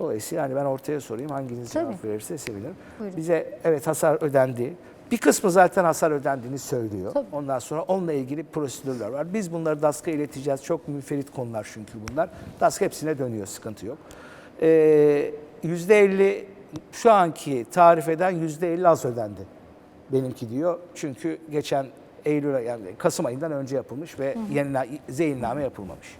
Dolayısıyla hani ben ortaya sorayım hanginiz cevap Tabii. verirse sevinirim. Buyurun. Bize evet hasar ödendi. Bir kısmı zaten hasar ödendiğini söylüyor. Tabii. Ondan sonra onunla ilgili prosedürler var. Biz bunları DASK'a ileteceğiz. Çok müferit konular çünkü bunlar. DASK hepsine dönüyor, sıkıntı yok. Ee, %50 şu anki tarif eden %50 az ödendi. Benimki diyor. Çünkü geçen Eylül yani Kasım ayından önce yapılmış ve yenile, zeynname yapılmamış.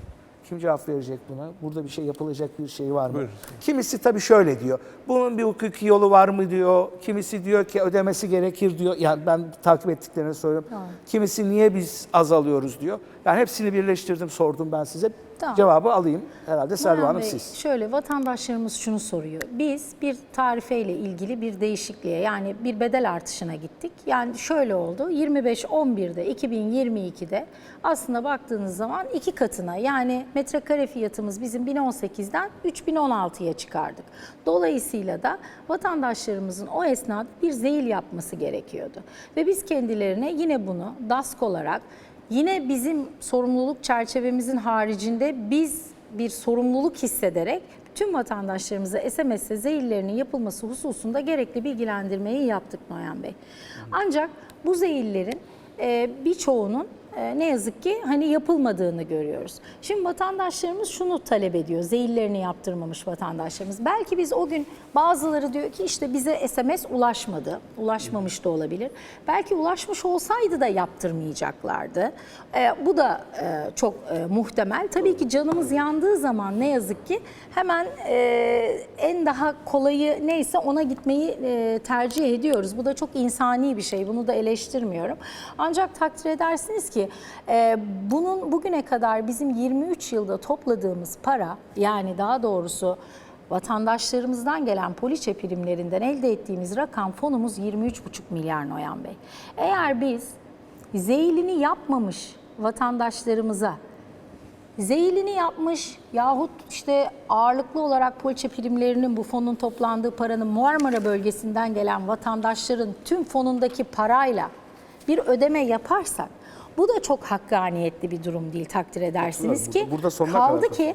Kim cevap verecek buna? Burada bir şey yapılacak bir şey var mı? Buyurun. Kimisi tabii şöyle diyor. Bunun bir hukuki yolu var mı diyor. Kimisi diyor ki ödemesi gerekir diyor. Yani ben takip ettiklerini söylüyorum. Kimisi niye biz azalıyoruz diyor. Yani hepsini birleştirdim, sordum ben size. Tamam. Cevabı alayım. Herhalde Selva Hanım Bey, siz. Şöyle vatandaşlarımız şunu soruyor. Biz bir tarifeyle ilgili bir değişikliğe yani bir bedel artışına gittik. Yani şöyle oldu 25-11'de 2022'de aslında baktığınız zaman iki katına yani metrekare fiyatımız bizim 1018'den 3016'ya çıkardık. Dolayısıyla da vatandaşlarımızın o esnada bir zeyil yapması gerekiyordu. Ve biz kendilerine yine bunu DASK olarak Yine bizim sorumluluk çerçevemizin haricinde biz bir sorumluluk hissederek tüm vatandaşlarımıza SMS'e zehirlerinin yapılması hususunda gerekli bilgilendirmeyi yaptık Noyan Bey. Ancak bu zehirlerin birçoğunun ne yazık ki hani yapılmadığını görüyoruz. Şimdi vatandaşlarımız şunu talep ediyor. Zehirlerini yaptırmamış vatandaşlarımız. Belki biz o gün bazıları diyor ki işte bize SMS ulaşmadı. Ulaşmamış da olabilir. Belki ulaşmış olsaydı da yaptırmayacaklardı. E, bu da e, çok e, muhtemel. Tabii ki canımız yandığı zaman ne yazık ki hemen e, en daha kolayı neyse ona gitmeyi e, tercih ediyoruz. Bu da çok insani bir şey. Bunu da eleştirmiyorum. Ancak takdir edersiniz ki e, bunun bugüne kadar bizim 23 yılda topladığımız para yani daha doğrusu vatandaşlarımızdan gelen poliçe primlerinden elde ettiğimiz rakam fonumuz 23,5 milyar Noyan Bey. Eğer biz zeylini yapmamış vatandaşlarımıza Zeyilini yapmış yahut işte ağırlıklı olarak poliçe primlerinin bu fonun toplandığı paranın Marmara bölgesinden gelen vatandaşların tüm fonundaki parayla bir ödeme yaparsak bu da çok hakkaniyetli bir durum değil takdir edersiniz ki. Burada- sonuna kaldı kadar ki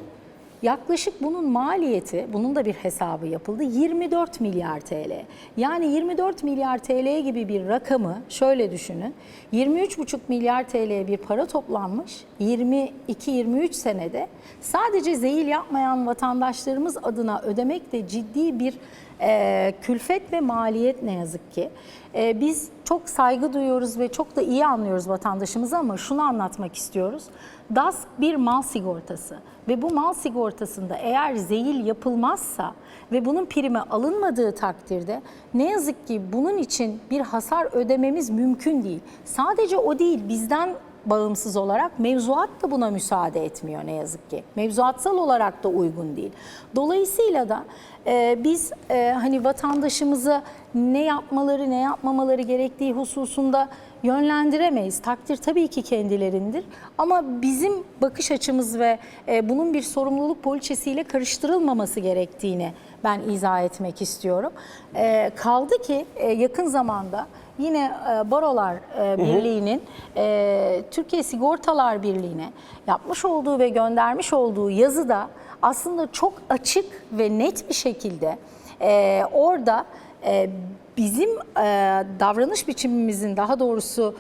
yaklaşık bunun maliyeti, bunun da bir hesabı yapıldı 24 milyar TL. Yani 24 milyar TL gibi bir rakamı şöyle düşünün. 23,5 milyar TL'ye bir para toplanmış 22-23 senede sadece zehir yapmayan vatandaşlarımız adına ödemek de ciddi bir e, külfet ve maliyet ne yazık ki. E, biz çok saygı duyuyoruz ve çok da iyi anlıyoruz vatandaşımızı ama şunu anlatmak istiyoruz. DASK bir mal sigortası ve bu mal sigortasında eğer zehir yapılmazsa ve bunun primi alınmadığı takdirde ne yazık ki bunun için bir hasar ödememiz mümkün değil. Sadece o değil bizden bağımsız olarak mevzuat da buna müsaade etmiyor ne yazık ki. Mevzuatsal olarak da uygun değil. Dolayısıyla da e, biz e, hani vatandaşımızı ne yapmaları ne yapmamaları gerektiği hususunda yönlendiremeyiz. Takdir tabii ki kendilerindir ama bizim bakış açımız ve e, bunun bir sorumluluk poliçesiyle karıştırılmaması gerektiğini ben izah etmek istiyorum. E, kaldı ki e, yakın zamanda yine e, Barolar e, Birliği'nin e, Türkiye Sigortalar Birliği'ne yapmış olduğu ve göndermiş olduğu yazıda aslında çok açık ve net bir şekilde orada bizim davranış biçimimizin daha doğrusu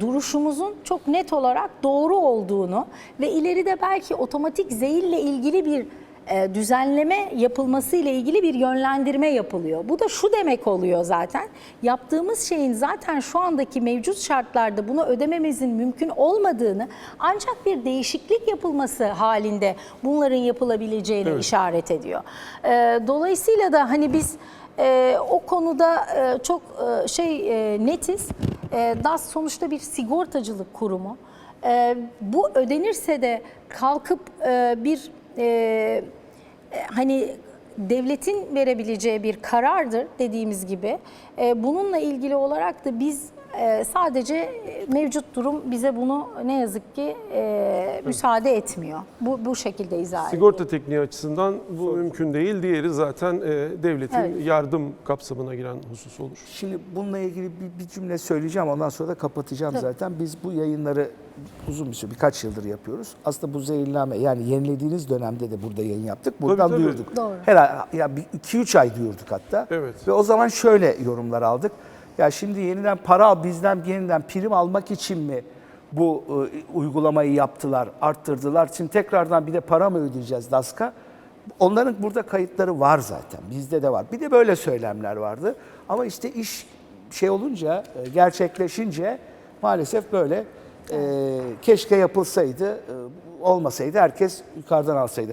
duruşumuzun çok net olarak doğru olduğunu ve ileride belki otomatik zehirle ilgili bir e, düzenleme yapılması ile ilgili bir yönlendirme yapılıyor. Bu da şu demek oluyor zaten. Yaptığımız şeyin zaten şu andaki mevcut şartlarda bunu ödememizin mümkün olmadığını ancak bir değişiklik yapılması halinde bunların yapılabileceğini Evet. işaret ediyor. E, dolayısıyla da hani biz e, o konuda e, çok e, şey e, netiz. E, DAS sonuçta bir sigortacılık kurumu. E, bu ödenirse de kalkıp e, bir e, hani devletin verebileceği bir karardır dediğimiz gibi. E, bununla ilgili olarak da biz e, sadece e, mevcut durum bize bunu ne yazık ki e, müsaade etmiyor. Bu bu şekilde izah ediyor. Sigorta tekniği açısından bu mümkün değil. Diğeri zaten e, devletin Evet. yardım kapsamına giren husus olur. Şimdi bununla ilgili bir, bir cümle söyleyeceğim ondan sonra da kapatacağım Tabii. zaten. Biz bu yayınları uzun bir süre birkaç yıldır yapıyoruz. Aslında bu zehirlenme yani yenilediğiniz dönemde de burada yayın yaptık. Buradan tabii. duyurduk. Doğru. Herhalde ya 2-3 ay duyurduk hatta. Evet. Ve o zaman şöyle yorumlar aldık. Ya şimdi yeniden para al bizden yeniden prim almak için mi bu e, uygulamayı yaptılar, arttırdılar? Şimdi tekrardan bir de para mı ödeyeceğiz DASK'a? Onların burada kayıtları var zaten. Bizde de var. Bir de böyle söylemler vardı. Ama işte iş şey olunca, e, gerçekleşince maalesef böyle e, keşke yapılsaydı, e, olmasaydı herkes yukarıdan alsaydı.